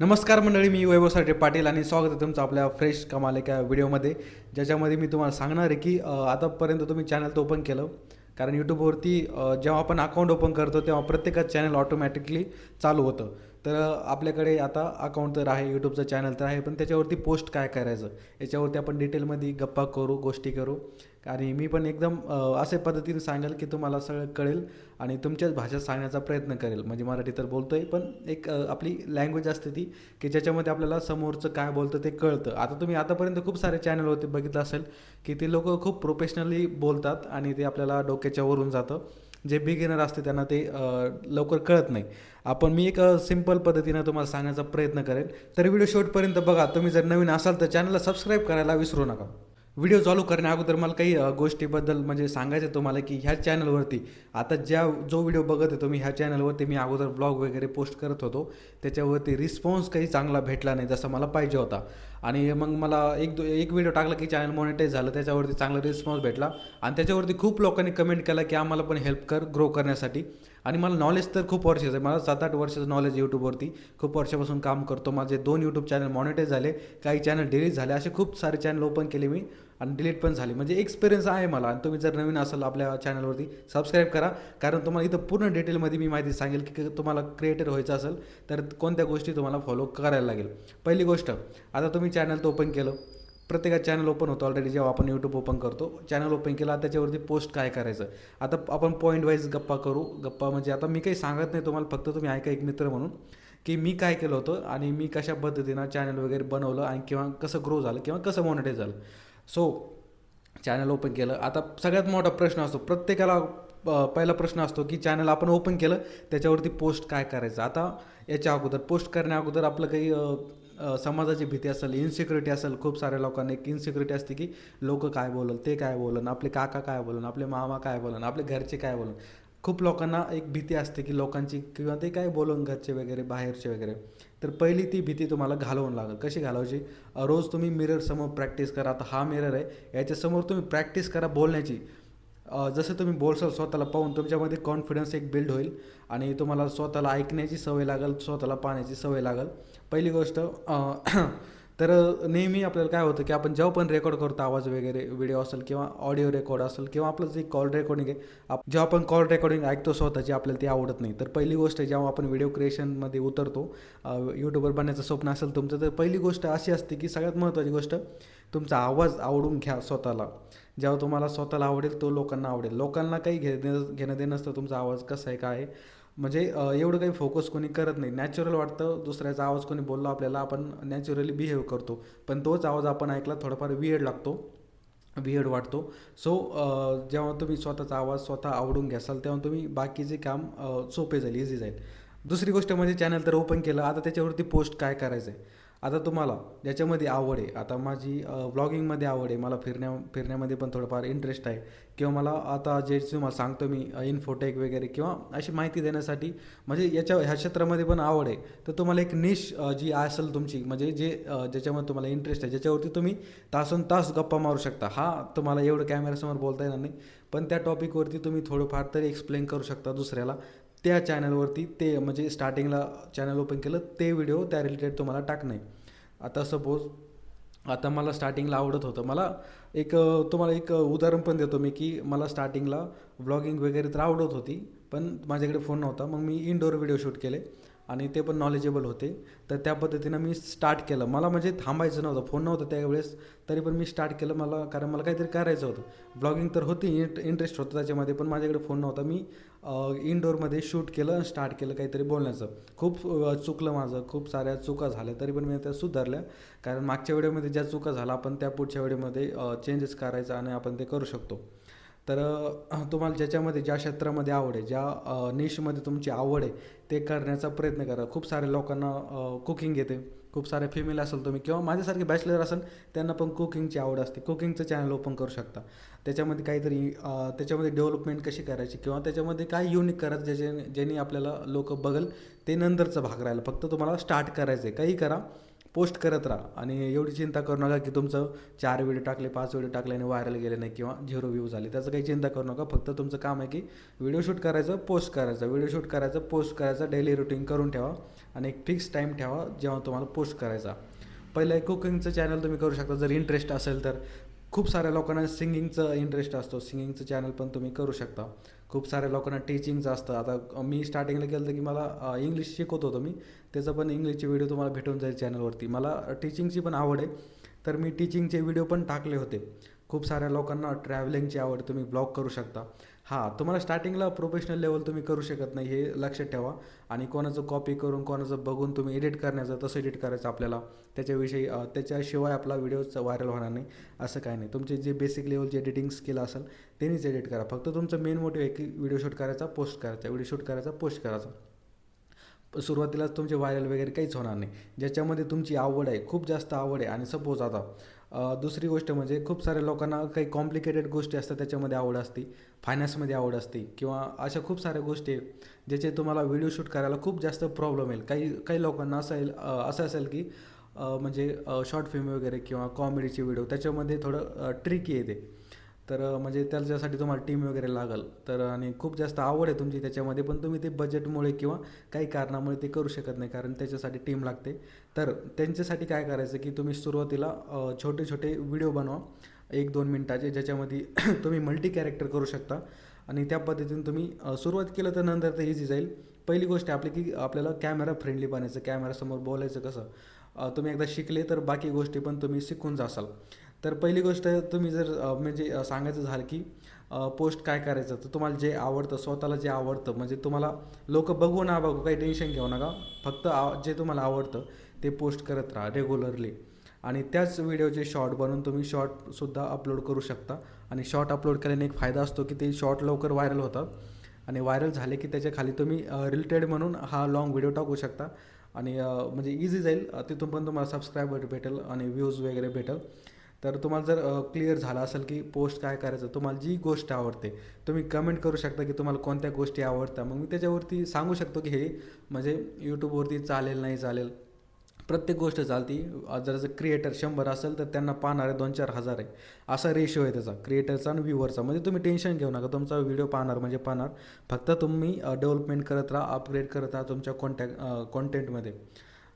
नमस्कार मंडळी मी वैभव साठे पाटील आणि स्वागत आहे तुमचं आपल्या फ्रेश कमाल एका व्हिडिओमध्ये. ज्याच्यामध्ये मी तुम्हाला सांगणार आहे की आतापर्यंत तुम्ही चॅनल तर ओपन केलं. कारण यूट्यूबवरती जेव्हा आपण अकाउंट ओपन करतो तेव्हा प्रत्येकाच चॅनल ऑटोमॅटिकली चालू होतं. तर आपल्याकडे आता अकाउंट तर आहे यूट्यूबचं चॅनल तर आहे पण त्याच्यावरती पोस्ट काय करायचं? याच्यावरती आपण डिटेलमध्ये गप्पा करू गोष्टी करू. आणि मी पण एकदम असे पद्धतीने सांगेल की तुम्हाला सगळं कळेल आणि तुमच्याच भाषेत सांगण्याचा प्रयत्न करेल. म्हणजे मराठी तर बोलतो आहे पण एक आपली लँग्वेज असते ती की ज्याच्यामध्ये आपल्याला समोरचं काय बोलतं ते कळतं. आता तुम्ही आतापर्यंत खूप सारे चॅनल होते बघितलं असेल की ते लोक खूप प्रोफेशनली बोलतात आणि ते आपल्याला डोक्याच्या वरून जातं. जे बिगिनर असते त्यांना ते लवकर कळत नाही. आपण मी एक सिंपल पद्धतीनं तुम्हाला सांगण्याचा प्रयत्न करेन. तर व्हिडिओ शेवटपर्यंत बघा. तुम्ही जर नवीन असाल तर चॅनलला सबस्क्राईब करायला विसरू नका. व्हिडिओ चालू करण्या अगोदर मला काही गोष्टीबद्दल म्हणजे सांगायचं आहे तुम्हाला की ह्या चॅनलवरती आता ज्या जो व्हिडिओ बघत आहे तुम्ही ह्या चॅनलवरती मी अगोदर ब्लॉग वगैरे पोस्ट करत होतो. त्याच्यावरती रिस्पॉन्स काही चांगला भेटला नाही जसा मला पाहिजे होता. आणि मग मला एक दो एक व्हिडिओ टाकला की चॅनल मॉनिटाईज झालं त्याच्यावरती चांगला रिस्पॉन्स भेटला. आणि त्याच्यावरती खूप लोकांनी कमेंट केला की आम्हाला पण हेल्प कर ग्रो करण्यासाठी. आणि मला नॉलेज तर खूप वर्षाचं आहे. मला सात आठ वर्षाचं नॉलेज यूट्यूबवरती खूप वर्षापासून काम करतो. माझे दोन यूट्यूब चॅनल मॉनिटाईज झाले. काही चॅनल डिलीट झाले. असे खूप सारे चॅनल ओपन केले मी आणि डिलीट पण झाले. म्हणजे एक्सपिरियन्स आहे मला. आणि तुम्ही जर नवीन असाल आपल्या चॅनलवरती सबस्क्राईब करा. कारण तुम्हाला इथं पूर्ण डिटेलमध्ये मी माहिती सांगेल की तुम्हाला क्रिएटर व्हायचं असेल तर कोणत्या गोष्टी तुम्हाला फॉलो करायला लागेल. पहिली गोष्ट आता तुम्ही चॅनल तर ओपन केलं. प्रत्येकात चॅनल ओपन होतं ऑलरेडी जेव्हा आपण यूट्यूब ओपन करतो. चॅनल ओपन केला त्याच्यावरती पोस्ट काय करायचं? आता आपण पॉईंट वाईज गप्पा करू. गप्पा म्हणजे आता मी काही सांगत नाही तुम्हाला फक्त तुम्ही ऐका एक मित्र म्हणून की मी काय केलं होतं आणि मी कशा पद्धतीनं चॅनल वगैरे बनवलं आणि किंवा कसं ग्रो झालं किंवा कसं मॉनिटाईज झालं. सो चॅनल ओपन केलं. आता सगळ्यात मोठा प्रश्न असतो प्रत्येकाला पहिला प्रश्न असतो की चॅनल आपण ओपन केलं त्याच्यावरती पोस्ट काय करायचं? आता याच्या अगोदर पोस्ट करण्या अगोदर आपलं काही समाजाची भीती असेल इन्सिक्युरिटी असेल खूप साऱ्या लोकांना एक इन्सिक्युरिटी असते की लोक काय बोलल ते काय बोलन आपले काका काय बोलन आपले मामा काय बोलन आपले घरचे काय बोलन खूप लोकांना एक भीती असते की लोकांची किंवा ते काय बोलून घरचे वगैरे बाहेरचे वगैरे. तर पहिली ती भीती तुम्हाला घालवून लागेल. कशी घालवायची? रोज तुम्ही मिरर समोर प्रॅक्टिस करा. आता हा मिरर आहे. याच्यासमोर तुम्ही प्रॅक्टिस करा बोलण्याची. जसं तुम्ही बोलसाल स्वतःला पाहून तुमच्यामध्ये कॉन्फिडन्स एक बिल्ड होईल आणि तुम्हाला स्वतःला ऐकण्याची सवय लागेल स्वतःला पाहण्याची सवय लागेल. पहिली गोष्ट तर नेहमी आपल्याला काय होतं की आपण जेव्हा पण रेकॉर्ड करतो आवाज वगैरे व्हिडिओ असेल किंवा ऑडिओ रेकॉर्ड असेल किंवा आपलं जे कॉल रेकॉर्डिंग आहे आप जेव्हा आपण कॉल रेकॉर्डिंग ऐकतो स्वतःची आपल्याला ती आवडत नाही. तर पहिली गोष्ट जेव्हा आपण व्हिडिओ क्रिएशनमध्ये उतरतो यूट्यूबर बनण्याचं स्वप्न असेल तुमचं तर पहिली गोष्ट अशी असते की सगळ्यात महत्त्वाची गोष्ट तुमचा आवाज आवडून घ्या स्वतःला. जेव्हा तुम्हाला स्वतःला आवडेल तो लोकांना आवडेल. लोकांना काही घेणं घेणं देणं नसतं तुमचा आवाज कसा आहे काय आहे. म्हणजे एवढं काही फोकस कोणी करत नाही. नॅचरल वाटतं दुसऱ्याचा आवाज कोणी बोलला आपल्याला आपण नॅचरली बिहेव करतो. पण तोच आवाज आपण ऐकला थोडाफार विएड लागतो. विएड वाटतो. सो जेव्हा तुम्ही स्वतःचा आवाज स्वतः आवडून घ्यासाल तेव्हा तुम्ही बाकीचे काम सोपे जाईल इझी जाईल. दुसरी गोष्ट म्हणजे चॅनल तर ओपन केलं आता त्याच्यावरती पोस्ट काय करायचं आहे आता तुम्हाला ज्याच्यामध्ये आवड आहे आता माझी व्लॉगिंगमध्ये आवड आहे मला फिरण्या फिरण्यामध्ये पण थोडंफार इंटरेस्ट आहे. किंवा मला आता जे तुम्हाला सांगतो मी इन्फोटेक वगैरे किंवा अशी माहिती देण्यासाठी म्हणजे याच्या ह्या क्षेत्रामध्ये पण आवड आहे. तर तुम्हाला एक निश जी असेल तुमची म्हणजे जे ज्याच्यामध्ये तुम्हाला इंटरेस्ट आहे ज्याच्यावरती तुम्ही तासन तास गप्पा मारू शकता. हा तुम्हाला एवढं कॅमेऱ्यासमोर बोलता येणार नाही. पण त्या टॉपिकवरती तुम्ही थोडंफार तरी एक्सप्लेन करू शकता दुसऱ्याला. त्या चॅनलवरती ते म्हणजे स्टार्टिंगला चॅनल ओपन केलं ते व्हिडिओ त्या रिलेटेड तुम्हाला टाकणे. आता सपोज आता मला स्टार्टिंगला आवडत होतं. मला एक तुम्हाला एक उदाहरण पण देतो मी की मला स्टार्टिंगला व्लॉगिंग वगैरे तर आवडत होती पण माझ्याकडे फोन नव्हता. मग मी इनडोअर व्हिडिओ शूट केले आणि ते पण नॉलेजेबल होते. तर त्या पद्धतीनं मी स्टार्ट केलं. मला म्हणजे थांबायचं नव्हतं. फोन नव्हता त्यावेळेस तरी पण मी स्टार्ट केलं मला कारण मला काहीतरी करायचं होतं. ब्लॉगिंग तर होती इंट इंटरेस्ट होतं त्याच्यामध्ये पण माझ्याकडे फोन नव्हता. मी इनडोअरमध्ये शूट केलं स्टार्ट केलं काहीतरी बोलण्याचं. खूप चुकलं माझं. खूप साऱ्या चुका झाल्या तरी पण मी त्या सुधारल्या. कारण मागच्या व्हिडिओमध्ये ज्या चुका झाल्या आपण त्या पुढच्या व्हिडिओमध्ये चेंजेस करायचा आणि आपण ते करू शकतो. तर तुम्हाला ज्याच्यामध्ये ज्या क्षेत्रामध्ये आवड आहे ज्या निशमध्ये तुमची आवड आहे ते करण्याचा प्रयत्न करा. खूप साऱ्या लोकांना कुकिंग येते. खूप सारे फिमेल असेल तुम्ही. किंवा माझ्यासारखे बॅचलर असेल त्यांना पण कुकिंगची आवड असते. कुकिंगचं चॅनल ओपन करू शकता. त्याच्यामध्ये काहीतरी त्याच्यामध्ये डेव्हलपमेंट कशी करायची किंवा त्याच्यामध्ये काय युनिक करायचं ज्याच्या ज्यांनी आपल्याला लोक बघल ते नंतरचा भाग राहिला. फक्त तुम्हाला स्टार्ट करायचं आहे काही करा. पोस्ट करत राहा आणि एवढी चिंता करू नका की तुमचं चार व्हिडिओ टाकले पाच व्हिडिओ टाकले आणि व्हायरल गेले नाही किंवा झिरो व्ह्यू झाले. त्याचं काही चिंता करू नका. फक्त तुमचं काम आहे की व्हिडिओ शूट करायचं पोस्ट करायचं. व्हिडिओ शूट करायचं पोस्ट करायचं डेली रुटीन करून ठेवा आणि एक फिक्स टाईम ठेवा जेव्हा तुम्हाला पोस्ट करायचा. पहिलं एक कुकिंगचं चॅनल तुम्ही करू शकता. जर इंटरेस्ट असेल तर खूप साऱ्या लोकांना सिंगिंगचं इंटरेस्ट असतो. सिंगिंगचं चॅनल पण तुम्ही करू शकता. खूप साऱ्या लोकांना टीचिंगचं असतं. आता मी स्टार्टिंगला केलं तर की मला इंग्लिश शिकवत होतो मी. त्याचं पण इंग्लिशचे व्हिडिओ तुम्हाला भेटून जाईल चॅनलवरती मला टीचिंगची पण आवड आहे. तर मी टीचिंगचे व्हिडिओ पण टाकले होते. खूप साऱ्या लोकांना ट्रॅव्हलिंगची आवड तुम्ही ब्लॉग करू शकता. हां तुम्हाला स्टार्टिंगला प्रोफेशनल लेवल तुम्ही करू शकत नाही हे लक्षात ठेवा. आणि कोणाचं कॉपी करून कोणाचं बघून तुम्ही एडिट करण्याचं तसं एडिट करायचं आपल्याला. त्याच्याविषयी त्याच्याशिवाय आपला व्हिडिओच व्हायरल होणार नाही असं काही नाही. तुमचे जे बेसिक लेवलचे एडिटिंग स्किल असेल त्यांनीच एडिट करा. फक्त तुमचं मेन मोटिव्ह आहे की व्हिडिओ शूट करायचा पोस्ट करायचा. व्हिडिओ शूट करायचा पोस्ट करायचा. सुरुवातीलाच तुमचे व्हायरल वगैरे काहीच होणार नाही. ज्याच्यामध्ये तुमची आवड आहे खूप जास्त आवड आहे. आणि सपोज आता दुसरी गोष्ट म्हणजे खूप साऱ्या लोकांना काही कॉम्प्लिकेटेड गोष्टी असतात त्याच्यामध्ये आवड असते. फायनान्समध्ये आवड असते किंवा अशा खूप साऱ्या गोष्टी आहे ज्याचे तुम्हाला व्हिडिओ शूट करायला खूप जास्त प्रॉब्लेम येईल. काही काही लोकांना असेल असं असेल की म्हणजे शॉर्ट फिल्म वगैरे किंवा कॉमेडीचे व्हिडिओ त्याच्यामध्ये थोडं ट्रिकी येते. तर म्हणजे त्याच्यासाठी तुम्हाला टीम वगैरे लागल. तर आणि खूप जास्त आवड आहे तुमची त्याच्यामध्ये पण तुम्ही ते बजेटमुळे किंवा काही कारणामुळे ते करू शकत नाही कारण त्याच्यासाठी टीम लागते. तर त्यांच्यासाठी काय करायचं की तुम्ही सुरुवातीला छोटे छोटे व्हिडिओ बनवा. एक दोन मिनटाचे ज्याच्यामध्ये तुम्ही मल्टी कॅरेक्टर करू शकता. आणि त्या पद्धतीने तुम्ही सुरुवात केलं तर नंतर ते इझी जाईल. पहिली गोष्ट आपली की आपल्याला कॅमेरा फ्रेंडली बनायचं कॅमेरासमोर बोलायचं कसं. तुम्ही एकदा शिकले तर बाकी गोष्टी पण तुम्ही शिकून जासाल. तर पहिली गोष्ट तुम्ही जर म्हणजे सांगायचं झालं की पोस्ट काय करायचं तर तुम्हाला जे आवडतं स्वतःला जे आवडतं म्हणजे तुम्हाला लोक बघू ना बघू काही टेन्शन घेऊ नका. फक्त आव जे तुम्हाला आवडतं ते पोस्ट करत राहा रेग्युलरली आणि त्याच व्हिडिओचे शॉर्ट बनवून तुम्ही शॉर्टसुद्धा अपलोड करू शकता. आणि शॉर्ट अपलोड केल्याने एक फायदा असतो की ते शॉर्ट लवकर व्हायरल होतात. आणि व्हायरल झाले की त्याच्याखाली तुम्ही रिलेटेड म्हणून हा लॉंग व्हिडिओ टाकू शकता. आणि म्हणजे इझी जाईल. तिथून पण तुम्हाला सबस्क्रायबर भेटेल आणि व्ह्यूज वगैरे भेटेल. तर तुम्हाला जर क्लिअर झालं असेल की पोस्ट काय करायचं तुम्हाला जी गोष्ट आवडते तुम्ही कमेंट करू शकता की तुम्हाला कोणत्या गोष्टी आवडतात. मग मी त्याच्यावरती सांगू शकतो की हे म्हणजे यूट्यूबवरती चालेल नाही चालेल प्रत्येक गोष्ट चालती. जर जर क्रिएटर शंभर असेल तर त्यांना पाहणारे दोन चार हजार आहे. असा रेशो आहे त्याचा क्रिएटरचा आणि व्ह्यूवरचा म्हणजे तुम्ही टेन्शन घेऊ नका तुमचा व्हिडिओ पाहणार म्हणजे पाहणार. फक्त तुम्ही डेव्हलपमेंट करत राहा अपग्रेड करत राहा तुमच्या कॉन्टॅक्ट कॉन्टेंटमध्ये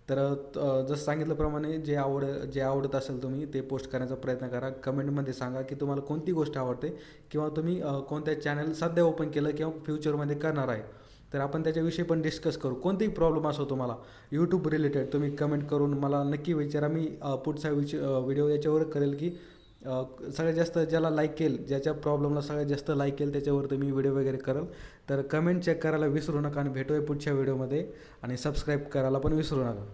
तर जसं सांगितल्याप्रमाणे जे आवड जे आवडत असेल तुम्ही ते पोस्ट करण्याचा प्रयत्न करा. कमेंटमध्ये सांगा की तुम्हाला कोणती गोष्ट आवडते किंवा तुम्ही कोणत्या चॅनल सध्या ओपन केलं किंवा फ्युचरमध्ये करणार आहे. तर आपण त्याच्याविषयी पण डिस्कस करू. कोणतेही प्रॉब्लेम असो तुम्हाला यूट्यूब रिलेटेड तुम्ही कमेंट करून मला नक्की विचारा. मी पुढचा विच व्हिडिओ याच्यावर करेल की सगळ्यात जास्त ज्याला लाईक केल ज्याच्या प्रॉब्लेमला सगळ्यात जास्त लाईक केल त्याच्यावर तुम्ही व्हिडिओ वगैरे कराल. तर कमेंट चेक करायला विसरू नका आणि भेटूया पुढच्या व्हिडिओमध्ये आणि सबस्क्राईब करायला पण विसरू नका.